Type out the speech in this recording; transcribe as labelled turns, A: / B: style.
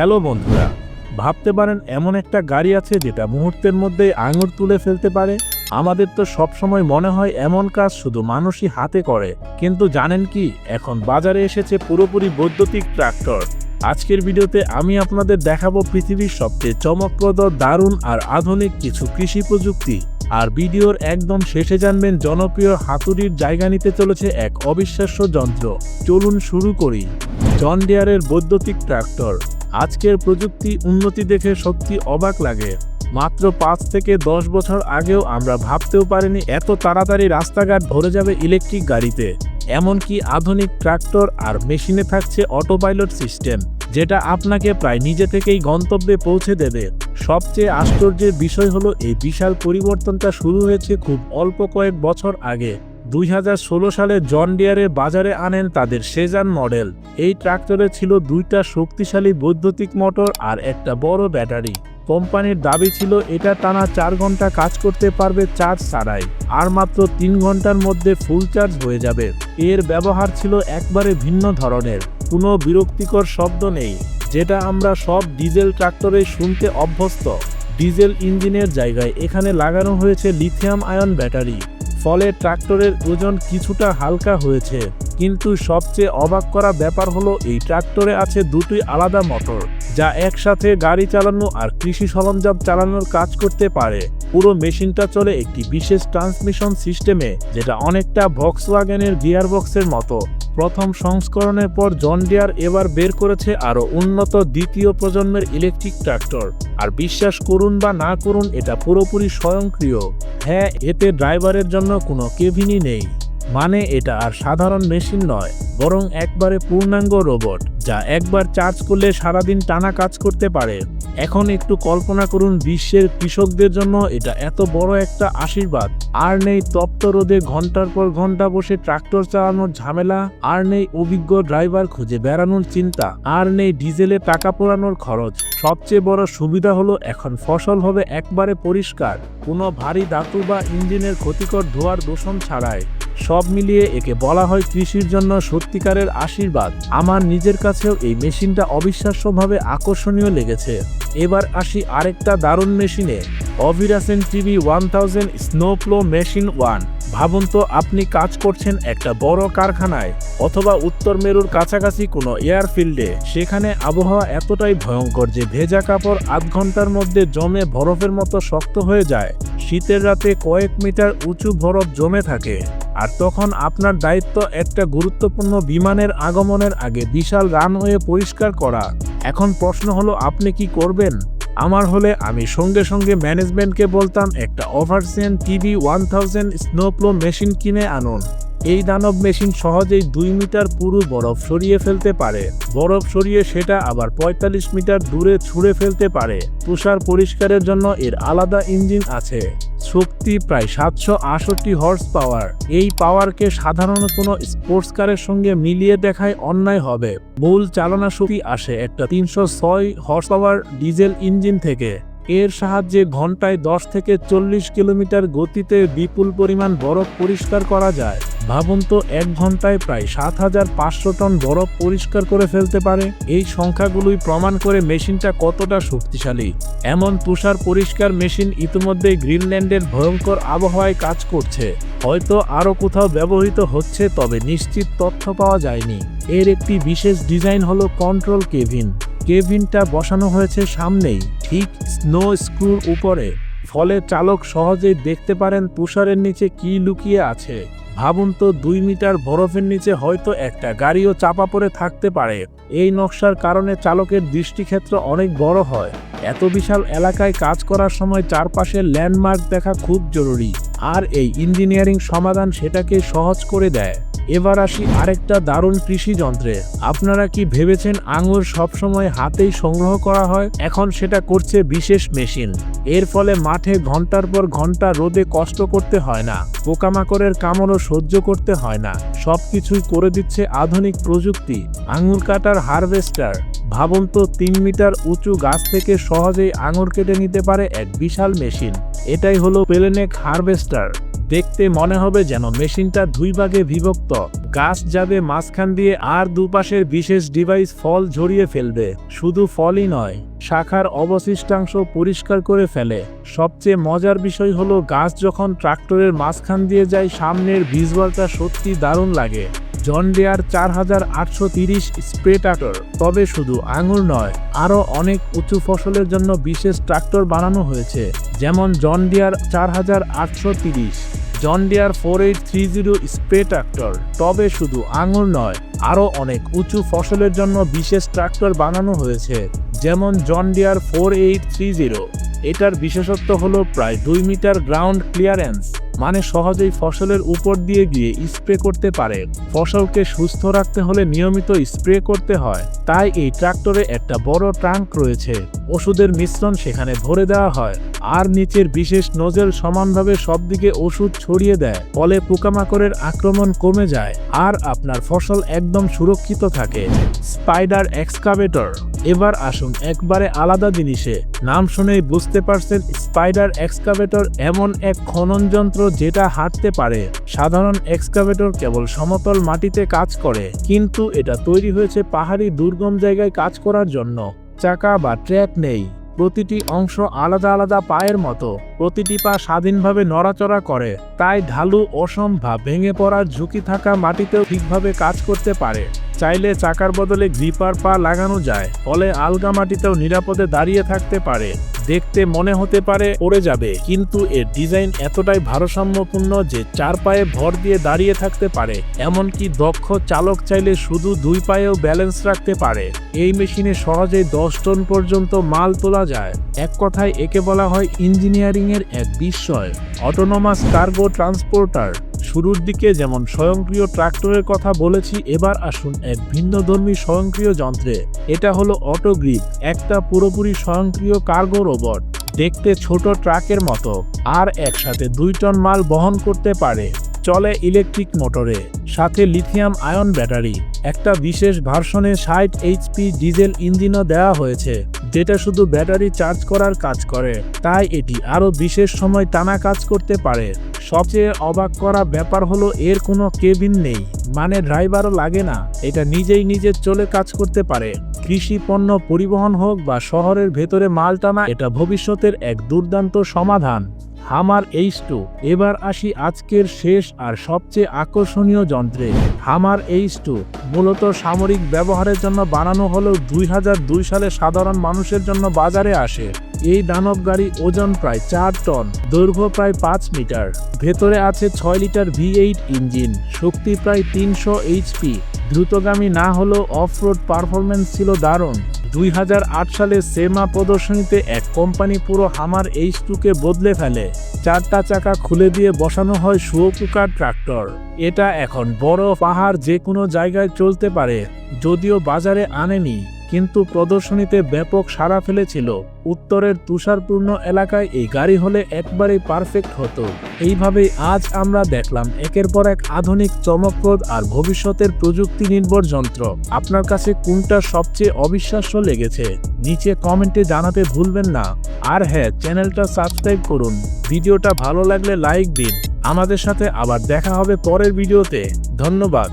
A: Hello বন্ধুরা, ভাবতে পারেন এমন একটা গাড়ি আছে যেটা মুহূর্তের মধ্যে আঙুর তুলে ফেলতে পারে? আমাদের তো সবসময় মনে হয় এমন কাজ শুধু মানুষই হাতে করে। কিন্তু জানেন কি, এখন বাজারে এসেছে পুরোপুরি বৈদ্যুতিক ট্রাক্টর। আজকের ভিডিওতে আমি আপনাদের দেখাবো পৃথিবীর সবচেয়ে চমকপ্রদ, দারুণ আর আধুনিক কিছু কৃষি প্রযুক্তি। আর ভিডিওর একদম শেষে জানবেন জনপ্রিয় হাতুড়ির জায়গা নিতে চলেছে এক অবিশ্বাস্য যন্ত্র। চলুন শুরু করি। জন ডিয়ারের বৈদ্যুতিক ট্রাক্টর। আজকের প্রযুক্তি উন্নতি দেখে সত্যি অবাক লাগে। মাত্র পাঁচ থেকে দশ বছর আগেও আমরা ভাবতেও পারিনি এত তাড়াতাড়ি রাস্তাঘাট ভরে যাবে ইলেকট্রিক গাড়িতে। এমনকি আধুনিক ট্রাক্টর আর মেশিনে থাকছে অটোপাইলট সিস্টেম, যেটা আপনাকে প্রায় নিজে থেকেই গন্তব্যে পৌঁছে দেবে। সবচেয়ে আশ্চর্যের বিষয় হলো এই বিশাল পরিবর্তনটা শুরু হয়েছে খুব অল্প কয়েক বছর আগে। দুই হাজার ষোলো সালে জন ডিয়ারে বাজারে আনেন তাদের সেজান মডেল। এই ট্রাক্টরে ছিল দুইটা শক্তিশালী বৈদ্যুতিক মোটর আর একটা বড় ব্যাটারি। কোম্পানির দাবি ছিল, এটা টানা চার ঘণ্টা কাজ করতে পারবে চার্জ ছাড়াই, আর মাত্র তিন ঘণ্টার মধ্যে ফুল চার্জ হয়ে যাবে। এর ব্যবহার ছিল একবারে ভিন্ন ধরনের, কোনো বিরক্তিকর শব্দ নেই, যেটা আমরা সব ডিজেল ট্রাক্টরে শুনতে অভ্যস্ত। ডিজেল ইঞ্জিনের জায়গায় এখানে লাগানো হয়েছে লিথিয়াম আয়ন ব্যাটারি। ফলে ট্রাক্টরের ওজন কিছুটা হালকা হয়েছে। কিন্তু সবচেয়ে অবাক করা ব্যাপার হলো, এই ট্রাক্টরে আছে দুটি আলাদা মোটর, যা একসাথে গাড়ি চালানো আর কৃষি সরঞ্জাম চালানোর কাজ করতে পারে। পুরো মেশিনটা চলে একটি বিশেষ ট্রান্সমিশন সিস্টেমে, যেটা অনেকটা ভক্সওয়াগেনের গিয়ারবক্সের মতো। প্রথম সংস্করণের পর জন ডিয়ার এবার বের করেছে আরও উন্নত দ্বিতীয় প্রজন্মের ইলেকট্রিক ট্রাক্টর। আর বিশ্বাস করুন বা না করুন, এটা পুরোপুরি স্বয়ংক্রিয়। হ্যাঁ এতে ড্রাইভারের জন্য কোনো কেভিনই নেই। মানে এটা আর সাধারণ মেশিন নয়, বরং একবারে পূর্ণাঙ্গ রোবট, যা একবার চার্জ করলে সারাদিন টানা কাজ করতে পারে। এখন একটু কল্পনা করুন বিশ্বের কৃষকদের জন্য এটা এত বড় একটা আশীর্বাদ। আর নেই তপ্ত রোদে ঘণ্টার পর ঘণ্টা বসে ট্রাক্টর চালানোর ঝামেলা, আর নেই অভিজ্ঞ ড্রাইভার খুঁজে বেড়ানোর চিন্তা, আর নেই ডিজেলে টাকা পোড়ানোর খরচ। সবচেয়ে বড় সুবিধা হলো এখন ফসল হবে একবারে পরিষ্কার, কোনো ভারী ধাতু বা ইঞ্জিনের ক্ষতিকর ধোয়ার দূষণ ছাড়াই। সব মিলিয়ে একে বলা হয় কৃষির জন্য সত্যিকারের আশীর্বাদ। আমার নিজের কাছেও এই মেশিনটা অবিশ্বাস্যভাবে আকর্ষণীয় লেগেছে। এবার আসি আরেকটা দারুণ মেশিনে, Overaasen TV one thousand snowplow machine one. ভাবুন তো, আপনি কাজ করছেন একটা বড় কারখানায় অথবা উত্তর মেরুর কাছাকাছি কোনো এয়ারফিল্ডে সেখানে আবহাওয়া এতটাই ভয়ঙ্কর যে ভেজা কাপড় আধ ঘণ্টার মধ্যে জমে বরফের মতো শক্ত হয়ে যায়। শীতের রাতে কয়েক মিটার উঁচু বরফ জমে থাকে। আর তখন আপনার দায়িত্ব একটা গুরুত্বপূর্ণ বিমানের আগমনের আগে বিশাল রানওয়ে পরিষ্কার করা। এখন প্রশ্ন হলো, আপনি কি করবেন? আমার হলে আমি সঙ্গে সঙ্গে ম্যানেজমেন্টকে বলতাম, একটা Overaasen TV one thousand snowplow machine কিনে আনুন। এই দানব মেশিন সহজেই দুই মিটার পুরো বরফ সরিয়ে ফেলতে পারে। বরফ সরিয়ে সেটা আবার পঁয়তাল্লিশ মিটার দূরে ছুঁড়ে ফেলতে পারে। তুষার পরিষ্কারের জন্য এর আলাদা ইঞ্জিন আছে। শক্তি প্রায় সাতশো আষট্টি হর্স পাওয়ার। এই পাওয়ারকে সাধারণ কোনো স্পোর্টস কারের সঙ্গে মিলিয়ে দেখায় অন্যায় হবে। মূল চালনা শক্তি আসে একটা তিনশো ছয় হর্স পাওয়ার ডিজেল ইঞ্জিন থেকে। এর সাহায্যে ঘন্টায় দশ থেকে চল্লিশ কিলোমিটার গতিতে বিপুল পরিমাণ বরফ পরিষ্কার করা যায়। ভাবুন তো, এক ঘন্টায় প্রায় সাত হাজার পাঁচশো টন বরফ পরিষ্কার করে ফেলতে পারে। এই সংখ্যাগুলোই প্রমাণ করে মেশিনটা কতটা শক্তিশালী। এমন তুষার পরিষ্কার মেশিন ইতিমধ্যেই গ্রিনল্যান্ডের ভয়ঙ্কর আবহাওয়ায় কাজ করছে। হয়তো আরও কোথাও ব্যবহৃত হচ্ছে, তবে নিশ্চিত তথ্য পাওয়া যায়নি। এর একটি বিশেষ ডিজাইন হলো কন্ট্রোল কেভিন। কেভিনটা বসানো হয়েছে সামনেই, ঠিক স্নো স্ক্রুর উপরে। ফলে চালক সহজেই দেখতে পারেন তুষারের নিচে কি লুকিয়ে আছে। ভাবুন তো, দুই মিটার বরফের নিচে হয়তো একটা গাড়িও চাপা পড়ে থাকতে পারে। এই নকশার কারণে চালকের দৃষ্টিক্ষেত্র অনেক বড় হয়। এত বিশাল এলাকায় কাজ করার সময় চারপাশের ল্যান্ডমার্ক দেখা খুব জরুরি। আর এই ইঞ্জিনিয়ারিং সমাধান সেটাকে সহজ করে দেয়। এবার আসি আরেকটা দারুণ কৃষি যন্ত্রে। আপনারা কি ভেবেছেন আঙুর সবসময় হাতেই সংগ্রহ করা হয়? এখন সেটা করছে বিশেষ মেশিন। এর ফলে মাঠে ঘণ্টার পর ঘণ্টা রোদে কষ্ট করতে হয় না, পোকামাকড়ের কামড়ও সহ্য করতে হয় না। সবকিছুই করে দিচ্ছে আধুনিক প্রযুক্তি। আঙুর কাটার হারভেস্টার। ভাবুন তো, তিন মিটার উঁচু গাছ থেকে সহজেই আঙুর কেটে নিতে পারে এক বিশাল মেশিন। এটাই হলো পেলেনেক হারভেস্টার। দেখতে মনে হবে যেন মেশিনটা দুই ভাগে বিভক্ত। গাছ যাবে মাঝখান দিয়ে আর দুপাশের বিশেষ ডিভাইস ফল ঝরিয়ে ফেলবে। শুধু ফলই নয়, শাখার অবশিষ্টাংশ পরিষ্কার করে ফেলে। সবচেয়ে মজার বিষয় হলো গাছ যখন ট্রাক্টরের মাঝখান দিয়ে যায়, সামনের ভিজুয়ালটা সত্যি দারুণ লাগে। জন ডেয়ার চার হাজার আটশো তিরিশ স্প্রে ট্রাক্টর। তবে শুধু আঙুর নয়, আরও অনেক উঁচু ফসলের জন্য বিশেষ ট্রাক্টর বানানো হয়েছে, যেমন জন ডিয়ার চার হাজার আটশো তিরিশ, John Deere four eight three zero spray tractor. তবে শুধু আঙুর নয়, আরও অনেক উঁচু ফসলের জন্য বিশেষ ট্রাক্টর বানানো হয়েছে, যেমন John Deere four eight three zero. এটার বিশেষত্ব হলো প্রায় দুই মিটার গ্রাউন্ড ক্লিয়ারেন্স। মানে সহজেই ফসলের উপর দিয়ে গিয়ে স্প্রে করতে পারে। ফসলকে সুস্থ রাখতে হলে নিয়মিত স্প্রে করতে হয়। তাই এই ট্রাক্টরে একটা বড় ট্রাঙ্ক রয়েছে। ওষুধের মিশ্রণ সেখানে ভরে দেওয়া হয়। আর নিচের বিশেষ নজেল সমানভাবে সব দিকে ওষুধ ছড়িয়ে দেয়। ফলে পোকামাকড়ের আক্রমণ কমে যায়। আর আপনার ফসল একদম সুরক্ষিত থাকে। স্পাইডার এক্সকাভেটর এবার আসুন একবারে আলাদা জিনিসে। নাম শুনেই বুঝতে পারছেন স্পাইডার এক্সকাভেটর এমন এক খনন যন্ত্র যেটা হাঁটতে পারে। সাধারণ এক্সকাভেটর কেবল সমতল মাটিতে কাজ করে, কিন্তু এটা তৈরি হয়েছে পাহাড়ি দুর্গম জায়গায় কাজ করার জন্য। চাকা বা ট্র্যাক নেই, প্রতিটি অংশ আলাদা আলাদা পায়ের মতো, প্রতিটি পা স্বাধীনভাবে নড়াচড়া করে, তাই ঢালু অসম্ভব ভেঙে পড়ার ঝুঁকি থাকা মাটিতেও ঠিকভাবে কাজ করতে পারে। চাইলে চাকার বদলে গ্রিপার পা লাগানো যায়, ফলে আলগা মাটিতেও নিরাপদে দাঁড়িয়ে থাকতে পারে। দেখতে মনে হতে পারে পড়ে যাবে, কিন্তু এর ডিজাইন এতটাই ভারসাম্যপূর্ণ যে চার পায়ে ভর দিয়ে দাঁড়িয়ে থাকতে পারে। এমনকি দক্ষ চালক চাইলে শুধু দুই পায়েও ব্যালেন্স রাখতে পারে। এই মেশিনে সহজেই দশ টন পর্যন্ত মাল তোলা যায়। এক কথায় একে বলা হয় ইঞ্জিনিয়ারিংয়ের এক বিস্ময়। Autonomous cargo transporter. শুরুর দিকে যেমন স্বয়ংক্রিয় ট্রাক্টরের কথা বলেছি, এবার আসুন এক ভিন্নধর্মী স্বয়ংক্রিয় যন্ত্রে। এটা হলো অটোগ্রিপ, একটা পুরোপুরি স্বয়ংক্রিয় কার্গো রোবট। দেখতে ছোট ট্রাকের মতো, আর একসাথে দুই টন মাল বহন করতে পারে। চলে ইলেকট্রিক মোটরে, সাথে লিথিয়াম আয়ন ব্যাটারি। একটা বিশেষ ভার্সনে ষাট এইচপি ডিজেল ইঞ্জিনও দেওয়া হয়েছে, যেটা শুধু ব্যাটারি চার্জ করার কাজ করে। তাই এটি আরও বিশেষ সময় টানা কাজ করতে পারে। সবচেয়ে অবাক করা ব্যাপার হলো এর কোনো কেবিন নেই মানে ড্রাইভারও লাগে না। এটা নিজেই নিজের চলে কাজ করতে পারে। কৃষি পণ্য পরিবহন হোক বা শহরের ভেতরে মাল টানা, এটা ভবিষ্যতের এক দুর্দান্ত সমাধান। হামার এইচ টু এবার আসি আজকের শেষ আর সবচেয়ে আকর্ষণীয় যন্ত্রে। হামার এইচ টু মূলত সামরিক ব্যবহারের জন্য বানানো হলেও দুই সালে সাধারণ মানুষের জন্য বাজারে আসে। এই দানব গাড়ি ওজন প্রায় চার টন, দৈর্ঘ্য প্রায় পাঁচ মিটার। ভেতরে আছে ছয় লিটার ভি ইঞ্জিন, শক্তি প্রায় তিনশো এইচপি দ্রুতগামী না হলেও অফ রোড পারফরমেন্স ছিল দারুণ। দুই হাজার আট সালে সেমা প্রদর্শনীতে এক কোম্পানি পুরো হামার এইচ টুকে বদলে ফেলে। চারটা চাকা খুলে দিয়ে বসানো হয় শুয়োপোকার ট্রাক্টর। এটা এখন বড় পাহাড় যে কোনো জায়গায় চলতে পারে, যদিও বাজারে আনেনি। কিন্তু প্রদর্শনীতে ব্যাপক সাড়া ফেলেছিল। উত্তরের তুষারপূর্ণ এলাকায় এই গাড়ি হলে একবারেই পারফেক্ট হতো। এইভাবেই আজ আমরা দেখলাম একের পর এক আধুনিক, চমকপ্রদ আর ভবিষ্যতের প্রযুক্তি নির্ভর যন্ত্র। আপনার কাছে কোনটা সবচেয়ে অবিশ্বাস্য লেগেছে? নিচে কমেন্টে জানাতে ভুলবেন না। আর হ্যাঁ চ্যানেলটা সাবস্ক্রাইব করুন। ভিডিওটা ভালো লাগলে লাইক দিন। আমাদের সাথে আবার দেখা হবে পরের ভিডিওতে। ধন্যবাদ।